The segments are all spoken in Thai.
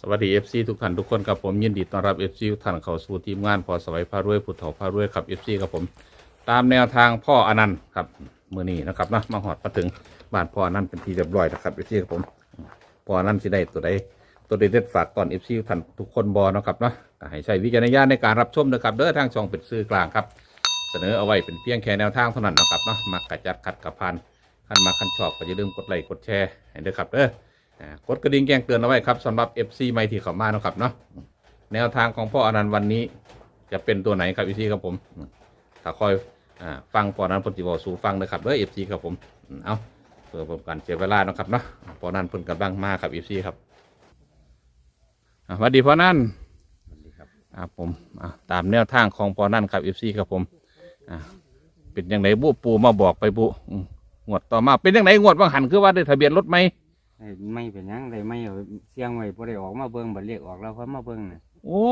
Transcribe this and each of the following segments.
สวัสดี FC ทุกท่านทุกคนครับผมยินดีต้อนรับ FC ทุกท่านเข้าสู่ทีมงานพอสวัยพารวยผู้เฒ่าพารวยครับ FC ครับผม ตามแนวทางพ่ออนันต์ครับมือนี้นะครับนะมาหอดมาถึงบ้านพ่ออนันต์เป็นที่เรียบร้อยนะครับ FC ครับผมพ่ออนันต์สิได้ตัวใดตัวใดเด็ดฝากก่อน FC ทุกท่านทุกคนบอนะครับนะก็ให้ใช้วิจารณญาณในการรับชมนะครับเด้อทางช่องเป็นสื่อกลางครับ เสนอเอาไว้เป็นเพียงแค่แนวทางเท่านั้นนะครับนะมักกระจัดขัดกับพันขันมาขันชอบก็อย่าลืมกดไลค์กดแชร์ให้ด้วยครับเด้อ อ่ากดกระดิ่งแจ้งเตือนเอาไว้ครับสำหรับ FC ใหม่ที่เข้ามาเนาะครับเนาะแนวทางของพ่ออนันต์วันนี้จะเป็นตัวไหนครับ FC ครับผมอืมถ้าคอยอ่าฟังพ่ออนันต์เพนจิบอกสู่ฟังนะครับเด้อ FC ครับผมอืมเอาเพื่อเป็นการเสียเวลาเนาะครับเนาะพ่ออนันต์เพิ่นกำลังมาครับ FC ครับอ่าสวัสดีพ่ออนันต์อ่าผมอ่าตามแนวทางของพ่ออนันต์ครับ FC ครับผมอ่าเป็นยังไงบุปูมาบอกไปบุอืมงวดต่อมาเป็นยังไงงวดว่างหันคือว่าได้ทะเบียนรถไหม ไอ้ไม่เป็นหยังได้ไม่เอาเสียงไว้บ่ได้ออกมาเบิ่งบัดเรียกออกแล้วเพิ่นมาเบิ่งน่ะโอ้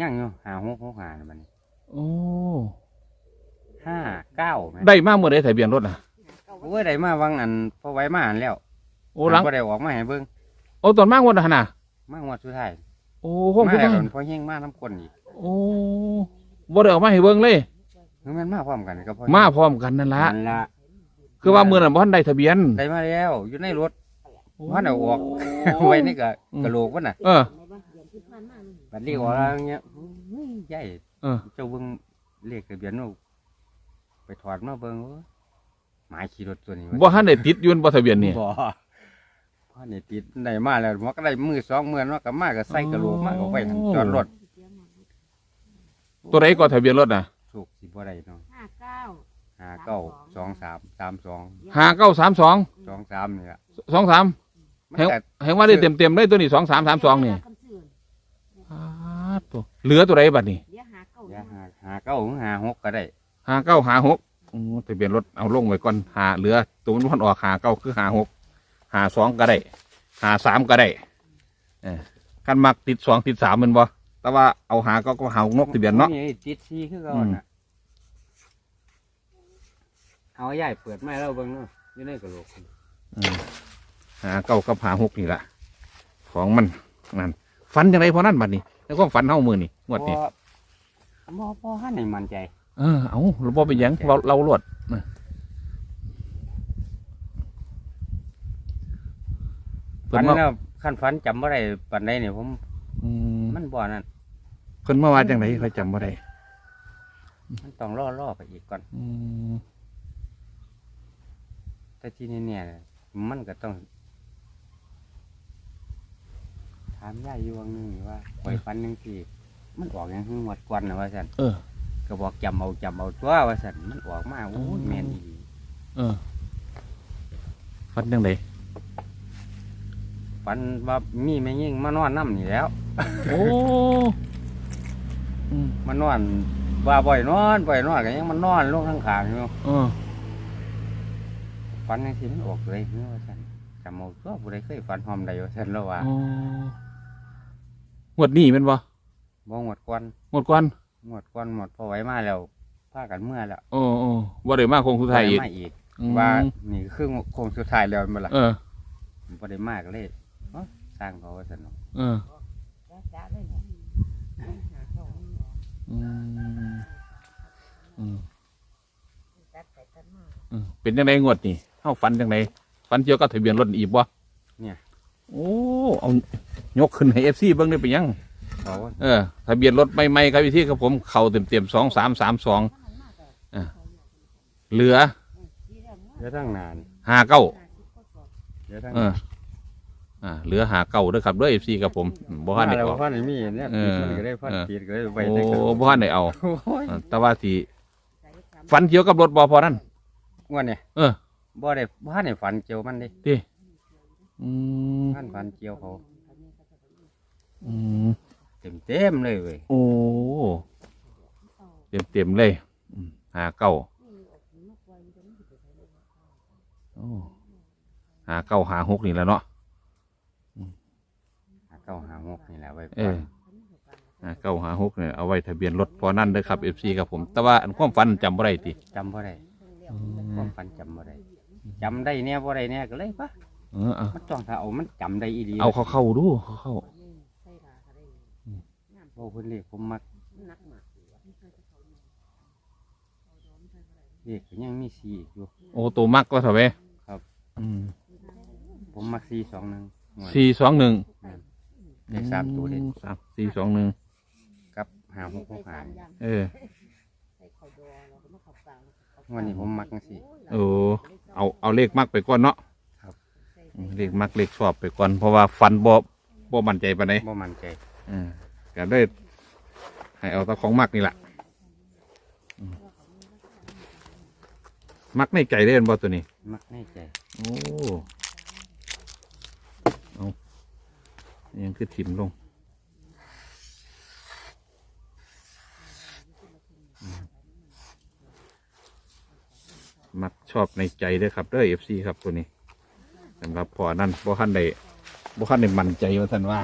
ยังอยู่หาหกหกหาน่ะมันโอ้ห้าเก้าแม่ได้มากเมื่อไดทะเบียนรถอะโอ้ยได้มาวังอันพอไว้มาอันแล้วโอ้หลังบ่ได้ออกมาให้เบิ่งโอ้ตอนมากวันน่ะมางวดสุดท้ายโอ้ห้องมาคือแล้วบ้านพอเฮงมาน้ำก้นอีกโอ้บ่ได้ออกมาให้เบิ่งเลยคือมันมาพร้อมกันกับพอมาพร้อมกันนั่นละ นั่นละ คือว่าเมื่อนั้นบ่ทันได้ทะเบียน ได้มาแล้ว อยู่ในรถว่าเอาออก ไว้นี่ก็กระโหลกมันน่ะเออ บัดเรียกออกแล้วเงี้ยอุ้ยใหญ่เออ เจ้าเบิ่งเลขทะเบียนว่าไปถอดมาเบิ่งโอ้ยหมายขี่รถตัวนี้บ่ทันได้ติดอยืนบ่ทะเบียนนี่บ่พ่อนี่ติดได้มาแล้วมันก็ได้มือสองมือมันก็มาก็ใส่กระโหลกมาก็ไว้หั่นจอดรถตัวใดก็ทะเบียนรถน่ะสุกสิบ่ได้เนาะห้าเก้า ห้าเก้าสองสามสามสอง5932สองสามนี่ละ23มันแฮงก็แฮงว่าได้เต็มๆเลยตัวนี้2332นี่อ้าตัวเหลือตัวใดบัดนี้เดี๋ยวหาเก้าอย่าหาหาเก้าหรือหาหกก็ได้5956โอ้ทะเบียนรถเอาลงไว้ก่อนหาเหลือ ตัวมันบ่ทันออก59คือ56 52ก็ได้53ก็ได้เออคันมักติดสองติดสามแมันบ่แต่ว่าเอาหาก็ก็หานกทะเบียนเนาะ มีติดซีคือเก่าอืมน่ะ เอาใหญ่เปิดไม้แล้วเบิ่งเนาะอยู่ในกระโหลกอืมหาเก้ากับหาหกนี่ละของมันนั่นฝันยังไงพอนั่นบัดนี้ แล้วก็ฝันเฮามือนี่งวดนี้บ่บ่บ่หันให้มั่นใจ เออเอาเราบ่เป็นหยังเราเราลวดนะเพิ่ฝันนมาแล้วคันฝันจำบ่ได้ปานใดนี่ผม อืมมันบ่นั่นเพิ่นมาว่าจังไดใครจำบ่ได้มันต้องรอรอไปอีกก่อนอืม แต่ที่นี่เนี่ยมันก็ต้อง ถามย่าอยู่วังหนึงว่าปล่อยฟันยังทีมันออกอย่างหึงหมดกวนนะว่าสันเออ ก็บอกจำเอาจำเอาตัวว่าสันมันออกมาโอ้ยแมนอีหลีเออฝันจังไดฟันว่ามีแม่ยิ่งมานอนน้ำนี่แหล้ว โอ้อืมมานอนว่าบ่อยนอนบ่อยนอนก็ยังมันนอนลงข้างขางๆอยู่ เออ ฟันยังทีมันออกเลยว่าสันจำเอาตัวผู้ใดเคยฟันหอมใดว่าสันแล้วว่าอ๋องวดนี้แม่นบ่บ่หมดกวนงวดก่อนหมดกวนหมดพอไหว้มาแล้วพากันเมื่อแล้วโอ้โอ้บ่ได้มาคงสุดท้ายอีกบ่ได้มาอีกอืมว่านี่คือโคงสุดท้ายแล้วมันละเออบ่ได้มากเลยเอ้าสร้างเขาว่าสนุกเออจ้าได้เนี่ยหาเก้าอืมอืมตัดไปตัดมาอืมเป็นยังไงงวดนี่ เฮาฝันยังไงฝันเกี่ยวกับทะเบียนรถอีกบ่เนี่ย โอ้เอายกขึ้นให้ FC เบิ่งได้เป็นหยังเขาเออทะเบียนรถใหม่ๆครับพี่ครับผมเข้าเต็มๆ2332อ่าเหลือเดี๋ยวทั้งนาน59เดี๋ยวทั้งเอออ่าเหลือ59เด้อครับเด้อ FC ครับผมอืมบ่ทันได้แล้วออกพ่อนี่มีเนี่ยเออ มันก็ได้พ่อเออปีดก็ได้ไว้โอ้ได้กันบ่ทันได้เอา โอ้ยอ่าแต่ว่าสิฝันเกี่ยวกับรถบ่พอนั่น งวดเนี่ยเออ บ่ได้บ่ทันได้ฝันเกี่ยวมันดิติอืมท่านฝันเกี่ยวเขาอืมเต็มเต็มๆเลยเว้ยโอ้เต็มเต็มๆเลยอืมหาเก้าโอ้หาเก้าหาหกนี่แหล้วเนาะหาเก้าหาหกนี่แหละไว้เออหาเก้าหาหกเนี่ยเอาไว้ทะเบียนรถพอนั่นเด้อครับเอฟซีครับผมแต่ว่าอันความฝันจำบ่ได้ติจำบ่ได้ความฝันจำบ่ได้ จำได้เนี่ยบ่ได้เนี่ยก็เลยปะเออเอามันต้องถ้าเอามันจำได้อีดีเอาเข้าเข้าๆดูเข้าเข้าใส่ลาก็ได้โอ้เพิ่นเรียกผมมักนักหมากเรียกก็ยังมีสีอีกอยู่ โอ้ตัวมักก็เถอะเว้ยครับ อืมผมมักสีสองหนึ่งสี่สองหนึ่งเลขสามตัวเด็ดสามสี่สองหนึ่งกับหาหกหกหาเออใส่ข้าวดอแล้วก็มาข้าวกลางวันนี้ผมมักจังซี่โอ้ เอาเอาเลขมักไปก่อนเนาะครับ อืมเลขมักเลขชอบไปก่อนเพราะว่าฟันบ่บ่มั่นใจปานใดบ่มั่นใจอืมก็ได้ให้เอาแตะของมักนี่แหละอืมมักในใจเล่นบ่ตัวนี้ มักแน่ใจโอ้ เอายังคือถิ่มลง มักชอบในใจเด้อครับเด้อเอฟซีครับตัวนี้สำหรับพอนั่นบ่ขั้นใดบ่ขั้นใดมั่นใจว่าท่านว่า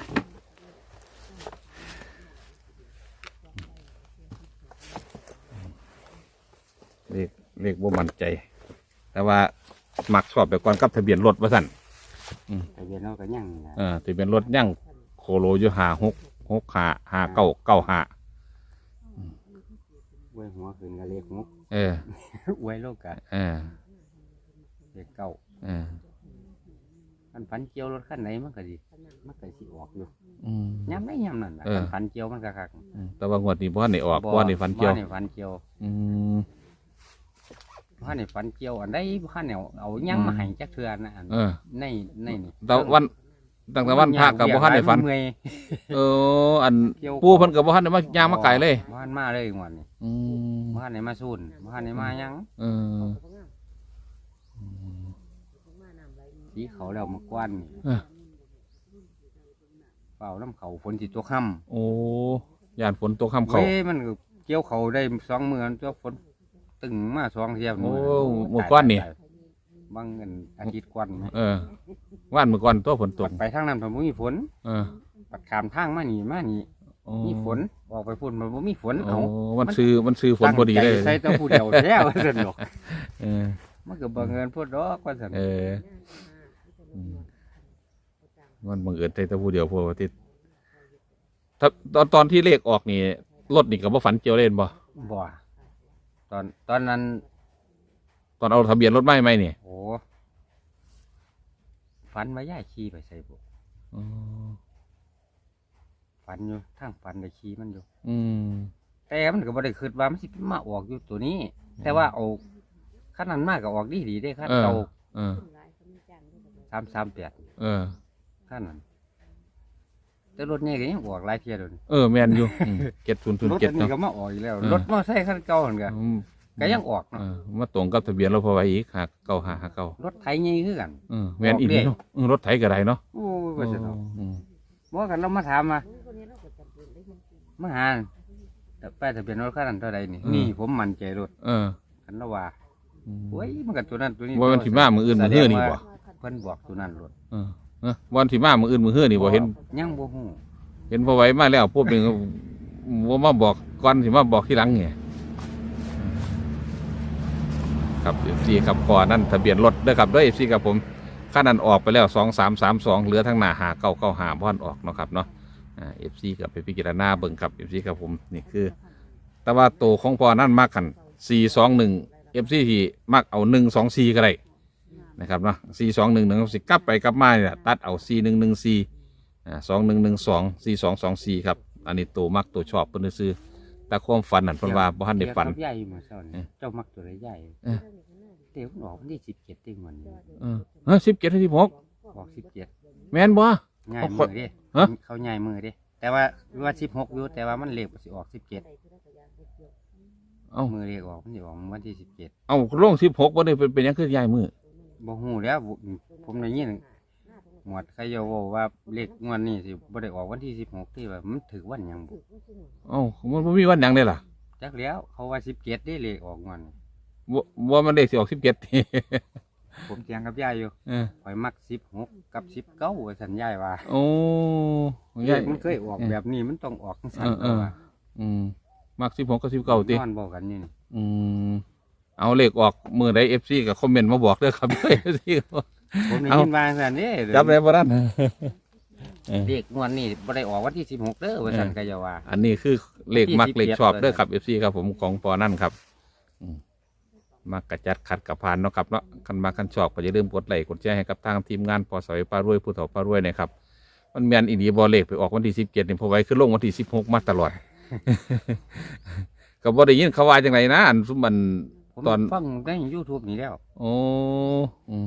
เลขเลขบ่มั่นใจ แต่ว่ามักชอบแบบก่อนกับทะเบียนรถว่าสั่นทะเบียนเราก็ยังนะเออทะเบียนรถยังโคโลอยู่หาหกหกหาหาเก้าเก้าหา อวยหัวขึ้นก็เลขหกเออ อวยโลกกะเออ เลขเก้าเออมันฝันเกี่ยวรถคันไหนมันก็ดีมันก็สิออกอยู่อืม ย้ำได้ย้ำนั่นแหละเออฝันเกี่ยวมันก็คักอืมแต่ว่างวดนี้บ่ทันได้ออกบ่ทันได้ฟันเกี่ยว บ่ได้ฝันเกี่ยวอืม บ่ได้ฝันเกี่ยวอันใดบ่ทันเอาเอาหยังอืม มาให้จักเทื่อนะอันเออ ในในนี่แต่วัน ตั้งแต่วันพระกับบ่ทันได้ฟัน เมื่อยเออ อันเกี่ยวปู่เพิ่นก็บ่ทันได้มาย่างมาไก่เลยบ่ทันมาเลยงวดนี้อืมบ่ทันได้มาสู้นบ่ทันได้มาหยังเออสีเขาแล้วมากวนนี่เออเปล่าน้ำเขาฝนสิตัวค่ำโอ้ย่านฝนตกค่ำเขาเว้ยมันก็เกี่ยวเขาได้สองมือตัวฝนตึงมาสองเทียบโอ้หมู่ก้อนนี่ บางเงินอาทิตย์กวนไหมเออว่านเมื่อก่อนตัวฝนตปัก ดไปทางนั้นผมมีฝน เออปัดขามทางมานี่มานี่โอ้มีฝนออกไปฝนมันบ่มีฝนโอ้เอามันซื้อมันซื้อฝนพอดีเลยตั้งใจใส่แตัวผู้เดียวแล้วสนุกเออ มันก็บังเอิญพูดดอกว่าสเอนุกออืมมันบังเอิญใจแตะผู้เดียวพวกที่ถ้าตอนตอนที่เลขออกนี่รถนี่ก็บ่ฝันเจียวเล่นบ่บ่ตอนตอนนั้น ตอนเอาทะเบียนรถไม่ไหมนี่โอ้ฝันมาย่ายขี่ไปใส่บุกอ๋อฝันอยู่ทางฝันได้ขี่มันอยู่ อืม แต่มันก็บ่ได้คิดว่ามันสิมาออกอยู่ตัวนี้ แต่ว่าเอาขนาดมากก็ออกดีดีๆได้ขั้นเออ เก่าเออ สามสามแปดเออ ขั้นนั้นแต่รถนี่ก็ยังออกหลายเที่ยเลยเออแมนอยู่เจ็ดศูนย์ศูนรย์ถเจ็ดอันนี้เนาะ ก็มาออกอีกแล้ว เออ รถมอไซค์คันเก่าเหมือนกันอืม ก็ยังออกเอเนาะอมาตรงกับทะเบียนรถพอไว้อีกหาเก้าหาหาเก้ารถไถใหญ่คือกัน เออแมนอีกเนาะเออรถไถก็ได้เนาะโอ้ยว่าจะเนาะอืมบ่กันเรามาถามมามาหาแต่ป้ายทะเบียนรถคันนั้นเท่าใดนี่นี่ผมมั่นใจรถเออคันละว่าอืมโอ้ยมันก็ตัวนั้นตัวนี้ว่ามันสิมามืออื่นมือเฮือนี่บ่เพิ่นบอกตัวนั้นรถเออเออวันที่มามืออื่นมือเฮือนี่บ่เห็น ยังบ่ฮู้เห็นพอไว้มาแล้วพวกหนึ่งว่ามาบอกก่อนสิมาบอกที่หลังไง ครับเอฟซีครับก่อนั่นทะเบียนรถเด้อครับเด้วยเอฟซีครับผมค่านั้นออกไปแล้วสองสามสามสองเหลือทั้งหน้าหาเก้าเก้าหาพ่อนออกเนาะครับเนาะเอฟซีกับไปพิจารณาเบิ่งครับเอฟซีครับผมนี่คือ แต่ว่าโตวของพอนั่นมากกันสี่สองหนึ่งเอฟซีที่มักเอาหนึ่งสองสี่ก็ได้นะครับเนาะสี่สองหนึ่งหนึ่งสิกลับไปกลับมาเนี่ยตัดเอาสี่หนึ่งหนึ่งสี่สองหนึ่งหนึ่งสองสี่สองสองสี่ครับอันนี้ตัวมักตัวชอบเพิ่นซื้อ แต่ความฝันนั่นเพิ่นว่าบ่ทันได้ฝันเกี่ยวกับใหญ่มาเช้าเอนี่อเจ้ามักตัวใดใหญ่เออ เดี๋ยวมันออกวันที่17เต็งวันนี้เออเออสิบเจ็ดที่หกออก17แม่นบ่ ง่ายเอามืคนอเด้ฮะ เขาง่ายมือเด้แต่ว่าว่า16อยู่แต่ว่ามันเลขสิออก17เอ้ามือเลขออกมันสิออกวันที่17เอ้าลงสิบหกบ่ได้เป็นเป็นหยังคือยายมือบ่ฮู้แล้วผมได้ยิน หมวดใครจะบอกว่าเลขงวดนี้สิบ่ได้ออกวันที่16ที่ว่ามันถึกวันหยังบุเอ้ามันบ่มีวันหยังได้ล่ะจักแล้วเขาว่า17ได้เลขออกงวดนี้บ่บ่มันได้สิออกสิบเจ็ดผมเถียงกับยายอยู่เออ ข่อยมัก16กับ19ว่าซั่นยายว่าโอ้เลยายขมันเคยออกแบบนี้มันต้องออกสั่นเออเออ ว่าอืมมักสิบหกกับสิบเก้าตินอนบอกกันนี่นี่อืมเอาเลขออกมือใด FC ก็คอมเมนต์มาบอกเด้อครับ FC ครับ ผมได้เอายินวางสันนี่จับได้บ่นั่นเด็กงวดนี้บ่ได้ออกวันที่สิบหกเด้อว่าสันเออก็จะว่าอันนี้คือเลขมักที่เลข17ชอบเลยเด้อครับเอฟซีครับผมของปอนั่นครับอืมมักกระจัดขัดกับพานเนาะครับเนาะคันมาคันชอบก็อย่าลืมกดไลค์กดแชร์ให้กับทางทีมงานพอสอยปลารวยผู้เฒ่าปลารวยนะครับมันแมนอีดีบอเลขไปออกวันที่สิบเจ็ดนี่พอไว้คือลงวันที่สิบหกมาตลอดก็บ่ได้ยินเขาว่าจังไรนะอันซุมมันผมตอนฟังใน YouTube นี่แล้วโอ้อืม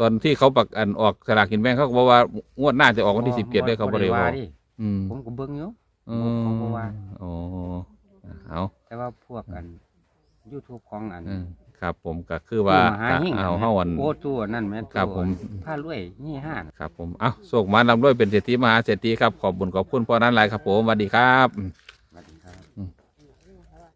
ตอนที่เขาปักอันออกสลากกินแบ่งเขาก็บอกว่างวดหน้าจะออกวันที่สิบเจ็ดเลยเขาบ่ได้บว่าอกดิอืมผมก็เบิ่งอยู่อืเขามบ่ว่าโอ้เอาแต่ว่าพวกกัน YouTube ของอันอืมครับผมก็คือว่าตู้มหาหิ่งเอาเฮาอันโอ้ตัวนั่นแม่นครับผมผ้ารวยนี่ห้านครับผมเอาโศกมาลำด้วยเป็นเศรษฐีมหาเศรษฐีครับขอบบุญขอบคุณพ่อนั้นหลายครับผมสวัสดีครับ